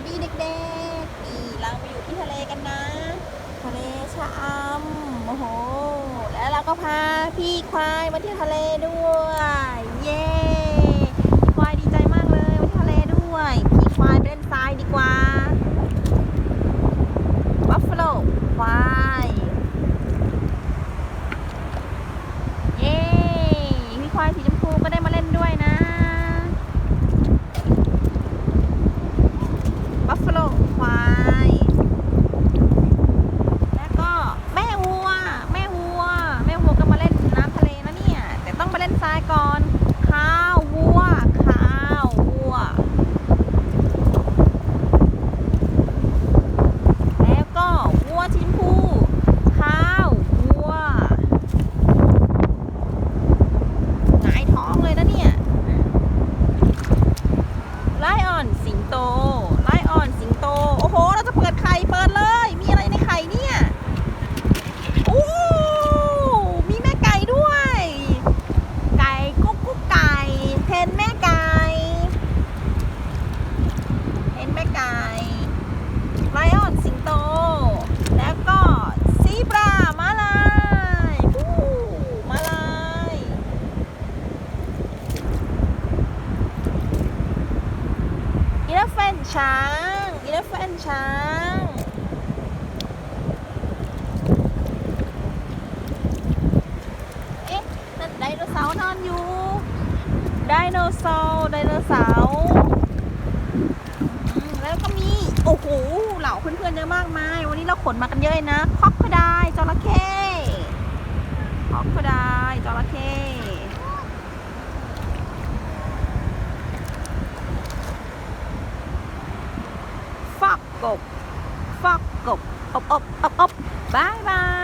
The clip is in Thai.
วัสดีเด็กๆนี่เราไปอยู่ที่ทะเลกันนะ ทะเลชะอำโอ้โห แล้วเราก็พาพี่ควายมาที่ทะเลด้วย เย้พี่ควายดีใจมากเลยมาที่ทะเลด้วย พี่ควายไปเล่นทรายดีกว่า บัฟฟาโลควายเย้พี่ควายสีชมพูก็ได้มาเล่นด้วยนะ บัฟฟาโลควาย แล้วก็แม่วัว แม่วัว แม่วัวก็มาเล่นน้ำทะเลนะเนี่ย แต่ต้องมาเล่นทรายก่อน ข้าววัว ข้าววัว แล้วก็วัวชิมพู ข้าววัวหงายท้องเลยนะเนี่ย ไลออนสิงโต ไลออนสิงโต โอ้โห เราจะเปิดไข่เปิดเลย มีอะไรในไข่เนี่ย โอ้ มีแม่ไก่ด้วย ไก่กุ๊กกุ๊กไก่เห็นแม่ไก่ เห็นแม่ไก่ ไลออนสิงโต แล้วก็ซีบรามาลายวู้มาลาย อีเลฟเฟนช้างอีเลฟเฟนช้างเอ๊ะนั่นไดโนเสาร์นอนอยู่ไดโนเสาร์ไดโนเสาร์แล้วก็มี โอ้โห เหล่าเพื่อนๆเยอะมากมาย วันนี้เราขนมากันเยอะนะคอกกระไดจระเข้ cục. Phát cục. Ốc ốc ốc ốc bye bye.